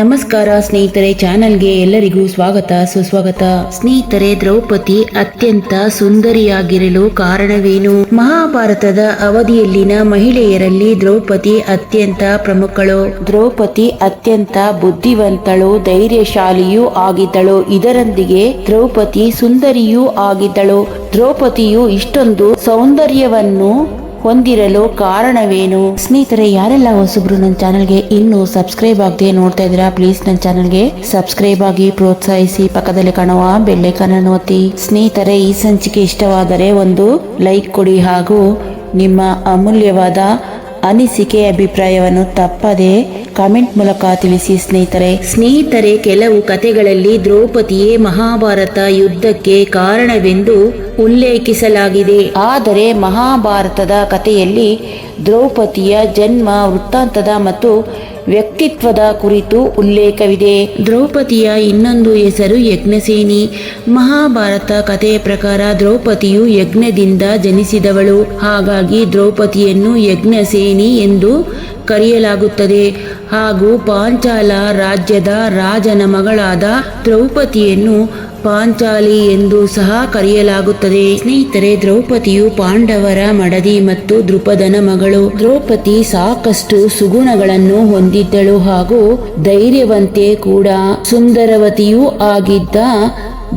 ನಮಸ್ಕಾರ ಸ್ನೇಹಿತರೆ ಚಾನಲ್ಗೆ ಎಲ್ಲರಿಗೂ ಸ್ವಾಗತ, ಸುಸ್ವಾಗತ. ಸ್ನೇಹಿತರೆ, ದ್ರೌಪದಿ ಅತ್ಯಂತ ಸುಂದರಿಯಾಗಿರಲು ಕಾರಣವೇನು? ಮಹಾಭಾರತದ ಅವಧಿಯಲ್ಲಿನ ಮಹಿಳೆಯರಲ್ಲಿ ದ್ರೌಪದಿ ಅತ್ಯಂತ ಪ್ರಮುಖಳು. ದ್ರೌಪದಿ ಅತ್ಯಂತ ಬುದ್ಧಿವಂತಳು, ಧೈರ್ಯಶಾಲಿಯೂ ಆಗಿದ್ದಳು. ಇದರೊಂದಿಗೆ ದ್ರೌಪದಿ ಸುಂದರಿಯೂ ಆಗಿದ್ದಳು. ದ್ರೌಪದಿಯು ಇಷ್ಟೊಂದು ಸೌಂದರ್ಯವನ್ನು ಹೊಂದಿರಲು ಕಾರಣವೇನು? ಸ್ನೇಹಿತರೆ, ಯಾರೆಲ್ಲ ಹೊಸಬ್ರು ನನ್ನ ಚಾನಲ್ಗೆ ಇನ್ನೂ ಸಬ್ಸ್ಕ್ರೈಬ್ ಆಗದೆ ನೋಡ್ತಾ ಇದ್ದೀರಾ, ಪ್ಲೀಸ್ ನನ್ನ ಚಾನಲ್ಗೆ ಸಬ್ಸ್ಕ್ರೈಬ್ ಆಗಿ ಪ್ರೋತ್ಸಾಹಿಸಿ. ಪಕ್ಕದಲ್ಲಿ ಕಾಣುವ ಬೆಳ್ಳೆಕನನ್ನು ಒತ್ತಿ. ಸ್ನೇಹಿತರೆ, ಈ ಸಂಚಿಕೆ ಇಷ್ಟವಾದರೆ ಒಂದು ಲೈಕ್ ಕೊಡಿ ಹಾಗೂ ನಿಮ್ಮ ಅಮೂಲ್ಯವಾದ ಅನಿಸಿಕೆ, ಅಭಿಪ್ರಾಯವನ್ನು ತಪ್ಪದೆ ಕಾಮೆಂಟ್ ಮೂಲಕ ತಿಳಿಸಿ ಸ್ನೇಹಿತರೆ. ಸ್ನೇಹಿತರೆ, ಕೆಲವು ಕಥೆಗಳಲ್ಲಿ ದ್ರೌಪದಿಯೇ ಮಹಾಭಾರತ ಯುದ್ಧಕ್ಕೆ ಕಾರಣವೆಂದು ಉಲ್ಲೇಖಿಸಲಾಗಿದೆ. ಆದರೆ ಮಹಾಭಾರತದ ಕಥೆಯಲ್ಲಿ ದ್ರೌಪದಿಯ ಜನ್ಮ, ವೃತ್ತಾಂತದ ಮತ್ತು ವ್ಯಕ್ತಿತ್ವದ ಕುರಿತು ಉಲ್ಲೇಖವಿದೆ. ದ್ರೌಪದಿಯ ಇನ್ನೊಂದು ಹೆಸರು ಯಜ್ಞಸೇನಿ. ಮಹಾಭಾರತ ಕಥೆಯ ಪ್ರಕಾರ ದ್ರೌಪದಿಯು ಯಜ್ಞದಿಂದ ಜನಿಸಿದವಳು. ಹಾಗಾಗಿ ದ್ರೌಪದಿಯನ್ನು ಯಜ್ಞಸೇನಿ ಎಂದು ಕರೆಯಲಾಗುತ್ತದೆ. ಹಾಗೂ ಪಾಂಚಾಲ ರಾಜ್ಯದ ರಾಜನ ಮಗಳಾದ ದ್ರೌಪದಿಯನ್ನು ಪಾಂಚಾಲಿ ಎಂದು ಸಹ ಕರೆಯಲಾಗುತ್ತದೆ. ಸ್ನೇಹಿತರೆ, ದ್ರೌಪದಿಯು ಪಾಂಡವರ ಮಡದಿ ಮತ್ತು ದೃಪದನ ಮಗಳು. ದ್ರೌಪದಿ ಸಾಕಷ್ಟು ಸುಗುಣಗಳನ್ನು ಹೊಂದಿದ್ದಳು ಹಾಗೂ ಧೈರ್ಯವಂತೆ ಕೂಡ ಸುಂದರವತಿಯೂ ಆಗಿದ್ದ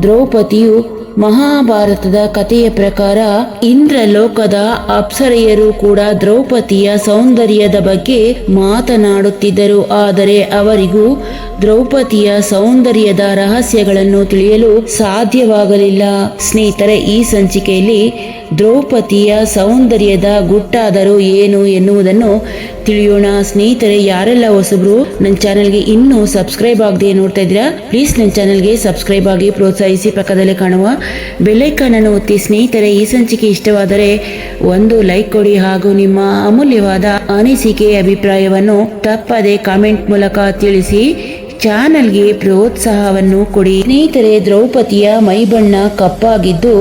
ದ್ರೌಪದಿಯು ಮಹಾಭಾರತದ ಕಥೆಯ ಪ್ರಕಾರ ಇಂದ್ರಲೋಕದ ಅಪ್ಸರೆಯರು ಕೂಡ ದ್ರೌಪದಿಯ ಸೌಂದರ್ಯದ ಬಗ್ಗೆ ಮಾತನಾಡುತ್ತಿದ್ದರು. ಆದರೆ ಅವರಿಗೂ ದ್ರೌಪದಿಯ ಸೌಂದರ್ಯದ ರಹಸ್ಯಗಳನ್ನು ತಿಳಿಯಲು ಸಾಧ್ಯವಾಗಲಿಲ್ಲ. ಸ್ನೇಹಿತರೆ, ಈ ಸಂಚಿಕೆಯಲ್ಲಿ ದ್ರೌಪದಿಯ ಸೌಂದರ್ಯದ ಗುಟ್ಟಾದರೂ ಏನು ಎನ್ನುವುದನ್ನು ತಿಳಿಯೋಣ ಸ್ನೇಹಿತರೆ, ಯಾರೆಲ್ಲ ಹೊಸಬ್ರು ನನ್ನ ಚಾನೆಲ್ಗೆ ಇನ್ನೂ ಸಬ್ಸ್ಕ್ರೈಬ್ ಆಗದೆ ನೋಡ್ತಾ ಇದ್ದೀರಾ ಪ್ಲೀಸ್ ನನ್ನ ಚಾನಲ್ಗೆ ಸಬ್ಸ್ಕ್ರೈಬ್ ಆಗಿ ಪ್ರೋತ್ಸಾಹಿಸಿ ಪಕ್ಕದಲ್ಲಿ ಕಾಣುವ ಬೆಲ್ಲೈಕನ್ ಅನ್ನು ಒತ್ತಿ. ಸ್ನೇಹಿತರೆ, ಈ ಸಂಚಿಕೆ ಇಷ್ಟವಾದರೆ ಒಂದು ಲೈಕ್ ಕೊಡಿ ಹಾಗೂ ನಿಮ್ಮ ಅಮೂಲ್ಯವಾದ ಅನಿಸಿಕೆ ಅಭಿಪ್ರಾಯವನ್ನು ತಪ್ಪದೆ ಕಾಮೆಂಟ್ ಮೂಲಕ ತಿಳಿಸಿ, ಚಾನಲ್ಗೆ ಪ್ರೋತ್ಸಾಹವನ್ನು ಕೊಡಿ. ಸ್ನೇಹಿತರೆ, ದ್ರೌಪದಿಯ ಮೈಬಣ್ಣ ಕಪ್ಪಾಗಿದ್ದು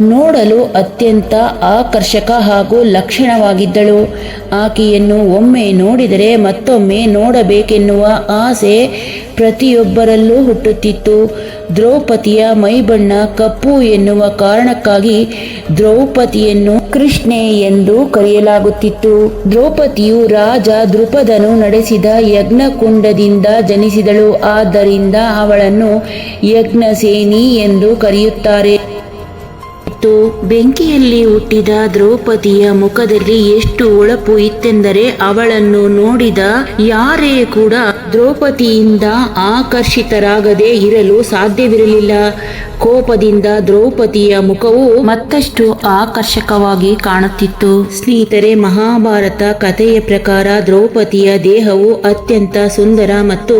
ನೋಡಲು ಅತ್ಯಂತ ಆಕರ್ಷಕ ಹಾಗೂ ಲಕ್ಷಣವಾಗಿದ್ದಳು. ಆಕೆಯನ್ನು ಒಮ್ಮೆ ನೋಡಿದರೆ ಮತ್ತೊಮ್ಮೆ ನೋಡಬೇಕೆನ್ನುವ ಆಸೆ ಪ್ರತಿಯೊಬ್ಬರಲ್ಲೂ ಹುಟ್ಟುತ್ತಿತ್ತು. ದ್ರೌಪದಿಯ ಮೈಬಣ್ಣ ಕಪ್ಪು ಎನ್ನುವ ಕಾರಣಕ್ಕಾಗಿ ದ್ರೌಪದಿಯನ್ನು ಕೃಷ್ಣೆ ಎಂದು ಕರೆಯಲಾಗುತ್ತಿತ್ತು. ದ್ರೌಪದಿಯು ರಾಜ ದೃಪದನು ನಡೆಸಿದ ಯಜ್ಞಕುಂಡದಿಂದ ಜನಿಸಿದಳು. ಆದ್ದರಿಂದ ಅವಳನ್ನು ಯಜ್ಞಸೇನಿ ಎಂದು ಕರೆಯುತ್ತಾರೆ. ಇತ್ತು ಬೆಂಕಿಯಲ್ಲಿ ಹುಟ್ಟಿದ ದ್ರೌಪದಿಯ ಮುಖದಲ್ಲಿ ಎಷ್ಟು ಒಳಪು ಇತ್ತೆಂದರೆ ಅವಳನ್ನು ನೋಡಿದ ಯಾರೇ ಕೂಡ ದ್ರೌಪದಿಯಿಂದ ಆಕರ್ಷಿತರಾಗದೆ ಇರಲು ಸಾಧ್ಯವಿರಲಿಲ್ಲ. ಕೋಪದಿಂದ ದ್ರೌಪದಿಯ ಮುಖವು ಮತ್ತಷ್ಟು ಆಕರ್ಷಕವಾಗಿ ಕಾಣುತ್ತಿತ್ತು. ಸ್ನೇಹಿತರೆ, ಮಹಾಭಾರತ ಕಥೆಯ ಪ್ರಕಾರ ದ್ರೌಪದಿಯ ದೇಹವು ಅತ್ಯಂತ ಸುಂದರ ಮತ್ತು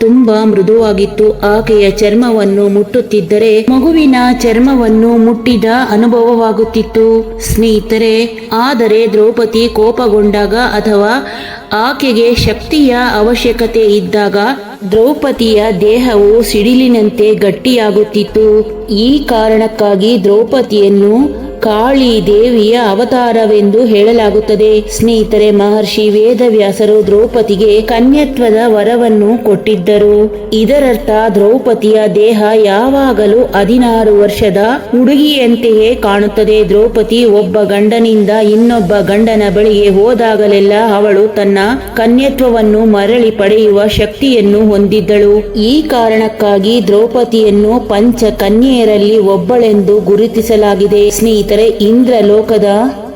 ತುಂಬಾ ಮೃದುವಾಗಿತ್ತು. ಆಕೆಯ ಚರ್ಮವನ್ನು ಮುಟ್ಟುತ್ತಿದ್ದರೆ ಮಗುವಿನ ಚರ್ಮವನ್ನು ಮುಟ್ಟಿದ ಅನುಭವವಾಗುತ್ತಿತ್ತು. ಸ್ನೇಹಿತರೆ, ಆದರೆ ದ್ರೌಪದಿ ಕೋಪಗೊಂಡಾಗ ಅಥವಾ ಆಕೆಗೆ ಶಕ್ತಿಯ ಅವಶ್ಯಕತೆ ಇದ್ದಾಗ ದ್ರೌಪದಿಯ ದೇಹವು ಸಿಡಿಲಿನಂತೆ ಗಟ್ಟಿಯಾಗುತ್ತಿತ್ತು. ಈ ಕಾರಣಕ್ಕಾಗಿ ದ್ರೌಪದಿಯನ್ನು ಕಾಳಿ ದೇವಿಯ ಅವತಾರವೆಂದು ಹೇಳಲಾಗುತ್ತದೆ. ಸ್ನೇಹಿತರೆ, ಮಹರ್ಷಿ ವೇದವ್ಯಾಸರು ದ್ರೌಪದಿಗೆ ಕನ್ಯತ್ವದ ವರವನ್ನು ಕೊಟ್ಟಿದ್ದರು. ಇದರರ್ಥ, ದ್ರೌಪದಿಯ ದೇಹ ಯಾವಾಗಲೂ ಹದಿನಾರು ವರ್ಷದ ಹುಡುಗಿಯಂತೆಯೇ ಕಾಣುತ್ತದೆ. ದ್ರೌಪದಿ ಒಬ್ಬ ಗಂಡನಿಂದ ಇನ್ನೊಬ್ಬ ಗಂಡನ ಬಳಿಗೆ ಹೋದಾಗಲೆಲ್ಲ ಅವಳು ತನ್ನ ಕನ್ಯತ್ವವನ್ನು ಮರಳಿ ಪಡೆಯುವ ಶಕ್ತಿಯನ್ನು ಹೊಂದಿದ್ದಳು. ಈ ಕಾರಣಕ್ಕಾಗಿ ದ್ರೌಪದಿಯನ್ನು ಪಂಚ ಕನ್ಯೆಯರಲ್ಲಿ ಒಬ್ಬಳೆಂದು ಗುರುತಿಸಲಾಗಿದೆ. ಸ್ನೇಹಿತರೆ ಇಂದ್ರಲೋಕದ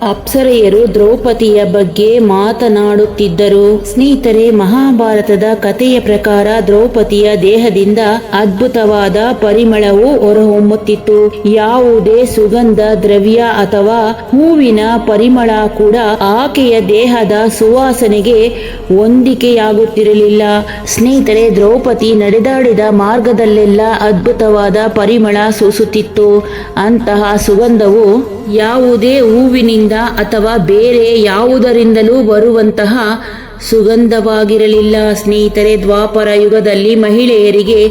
ಅಪ್ಸರೆಯರು ದ್ರೌಪದಿಯ ಬಗ್ಗೆ ಮಾತನಾಡುತ್ತಿದ್ದರು. ಸ್ನೇಹಿತರೆ, ಮಹಾಭಾರತದ ಕಥೆಯ ಪ್ರಕಾರ ದ್ರೌಪದಿಯ ದೇಹದಿಂದ ಅದ್ಭುತವಾದ ಪರಿಮಳವು ಹೊರಹೊಮ್ಮುತ್ತಿತ್ತು. ಯಾವುದೇ ಸುಗಂಧ, ದ್ರವ್ಯ ಅಥವಾ ಹೂವಿನ ಪರಿಮಳ ಕೂಡ ಆಕೆಯ ದೇಹದ ಸುವಾಸನೆಗೆ ಹೊಂದಿಕೆಯಾಗುತ್ತಿರಲಿಲ್ಲ. ಸ್ನೇಹಿತರೆ, ದ್ರೌಪದಿ ನಡೆದಾಡಿದ ಮಾರ್ಗದಲ್ಲೆಲ್ಲ ಅದ್ಭುತವಾದ ಪರಿಮಳ ಸೂಸುತ್ತಿತ್ತು. ಅಂತಹ ಸುಗಂಧವು ಯಾವುದೇ ಹೂವಿನಿಂದ ಅಥವಾ ಬೇರೆ ಯಾವುದರಿಂದಲೂ ಬರುವಂತಹ ಸುಗಂಧವಾಗಿರಲಿಲ್ಲ. ಸ್ನೇಹಿತರೆ, ದ್ವಾಪರ ಯುಗದಲ್ಲಿ ಮಹಿಳೆಯರಿಗೆ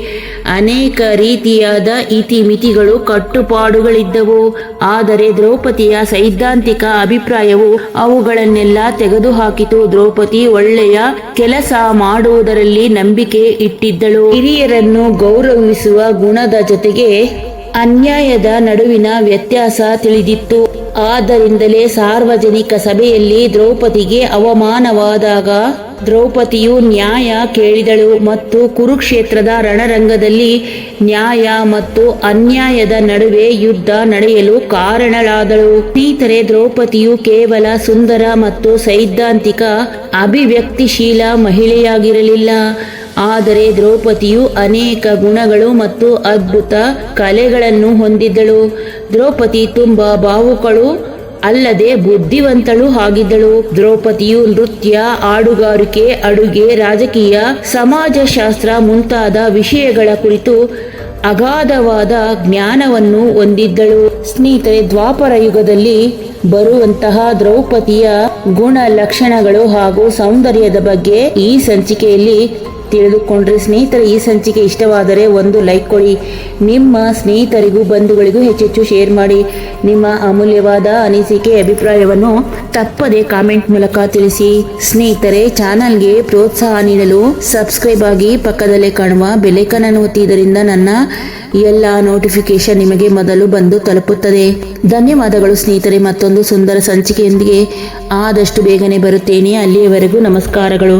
ಅನೇಕ ರೀತಿಯಾದ ಇತಿಮಿತಿಗಳು, ಕಟ್ಟುಪಾಡುಗಳಿದ್ದವು. ಆದರೆ ದ್ರೌಪದಿಯ ಸೈದ್ಧಾಂತಿಕ ಅಭಿಪ್ರಾಯವು ಅವುಗಳನ್ನೆಲ್ಲ ತೆಗೆದುಹಾಕಿತು. ದ್ರೌಪದಿ ಒಳ್ಳೆಯ ಕೆಲಸ ಮಾಡುವುದರಲ್ಲಿ ನಂಬಿಕೆ ಇಟ್ಟಿದ್ದಳು. ಹಿರಿಯರನ್ನು ಗೌರವಿಸುವ ಗುಣದ ಜೊತೆಗೆ ಅನ್ಯಾಯದ ನಡುವಿನ ವ್ಯತ್ಯಾಸ ತಿಳಿದಿತ್ತು. ಆದ್ದರಿಂದಲೇ ಸಾರ್ವಜನಿಕ ಸಭೆಯಲ್ಲಿ ದ್ರೌಪದಿಗೆ ಅವಮಾನವಾದಾಗ ದ್ರೌಪದಿಯು ನ್ಯಾಯ ಕೇಳಿದಳು ಮತ್ತು ಕುರುಕ್ಷೇತ್ರದ ರಣರಂಗದಲ್ಲಿ ನ್ಯಾಯ ಮತ್ತು ಅನ್ಯಾಯದ ನಡುವೆ ಯುದ್ಧ ನಡೆಯಲು ಕಾರಣಳಾದಳು. ಸ್ನೇಹಿತರೆ, ದ್ರೌಪದಿಯು ಕೇವಲ ಸುಂದರ ಮತ್ತು ಸೈದ್ಧಾಂತಿಕ ಅಭಿವ್ಯಕ್ತಿಶೀಲ ಮಹಿಳೆಯಾಗಿರಲಿಲ್ಲ. ಆದರೆ ದ್ರೌಪದಿಯು ಅನೇಕ ಗುಣಗಳು ಮತ್ತು ಅದ್ಭುತ ಕಲೆಗಳನ್ನು ಹೊಂದಿದ್ದಳು. ದ್ರೌಪದಿ ತುಂಬ ಬಾವುಕಳು, ಅಲ್ಲದೆ ಬುದ್ಧಿವಂತಳು ಆಗಿದ್ದಳು. ದ್ರೌಪದಿಯು ನೃತ್ಯ ಆಡುಗಾರಿಕೆ ಅಡುಗೆ, ರಾಜಕೀಯ, ಸಮಾಜಶಾಸ್ತ್ರ ಮುಂತಾದ ವಿಷಯಗಳ ಕುರಿತು ಅಗಾಧವಾದ ಜ್ಞಾನವನ್ನು ಹೊಂದಿದ್ದಳು. ಸ್ನೇಹಿತರೆ, ದ್ವಾಪರ ಯುಗದಲ್ಲಿ ಬರುವಂತಹ ದ್ರೌಪದಿಯ ಗುಣ ಲಕ್ಷಣಗಳು ಹಾಗೂ ಸೌಂದರ್ಯದ ಬಗ್ಗೆ ಈ ಸಂಚಿಕೆಯಲ್ಲಿ ತಿಳಿದುಕೊಂಡ್ರೆ ಸ್ನೇಹಿತರೆ, ಈ ಸಂಚಿಕೆ ಇಷ್ಟವಾದರೆ ಒಂದು ಲೈಕ್ ಕೊಡಿ. ನಿಮ್ಮ ಸ್ನೇಹಿತರಿಗೂ, ಬಂಧುಗಳಿಗೂ ಹೆಚ್ಚೆಚ್ಚು ಶೇರ್ ಮಾಡಿ. ನಿಮ್ಮ ಅಮೂಲ್ಯವಾದ ಅನಿಸಿಕೆ, ಅಭಿಪ್ರಾಯವನ್ನು ತಪ್ಪದೆ ಕಾಮೆಂಟ್ ಮೂಲಕ ತಿಳಿಸಿ. ಸ್ನೇಹಿತರೆ, ಚಾನಲ್ಗೆ ಪ್ರೋತ್ಸಾಹ ನೀಡಲು ಸಬ್ಸ್ಕ್ರೈಬ್ ಆಗಿ ಪಕ್ಕದಲ್ಲೇ ಕಾಣುವ ಬೆಲೆಕನ್ ಅನ್ನು ಒತ್ತಿದ್ದರಿಂದ ನನ್ನ ಎಲ್ಲ ನೋಟಿಫಿಕೇಶನ್ ನಿಮಗೆ ಮೊದಲು ಬಂದು ತಲುಪುತ್ತದೆ. ಧನ್ಯವಾದಗಳು ಸ್ನೇಹಿತರೆ ಮತ್ತೊಂದು ಸುಂದರ ಸಂಚಿಕೆಯೊಂದಿಗೆ ಆದಷ್ಟು ಬೇಗನೆ ಬರುತ್ತೇನೆ. ಅಲ್ಲಿಯವರೆಗೂ ನಮಸ್ಕಾರಗಳು.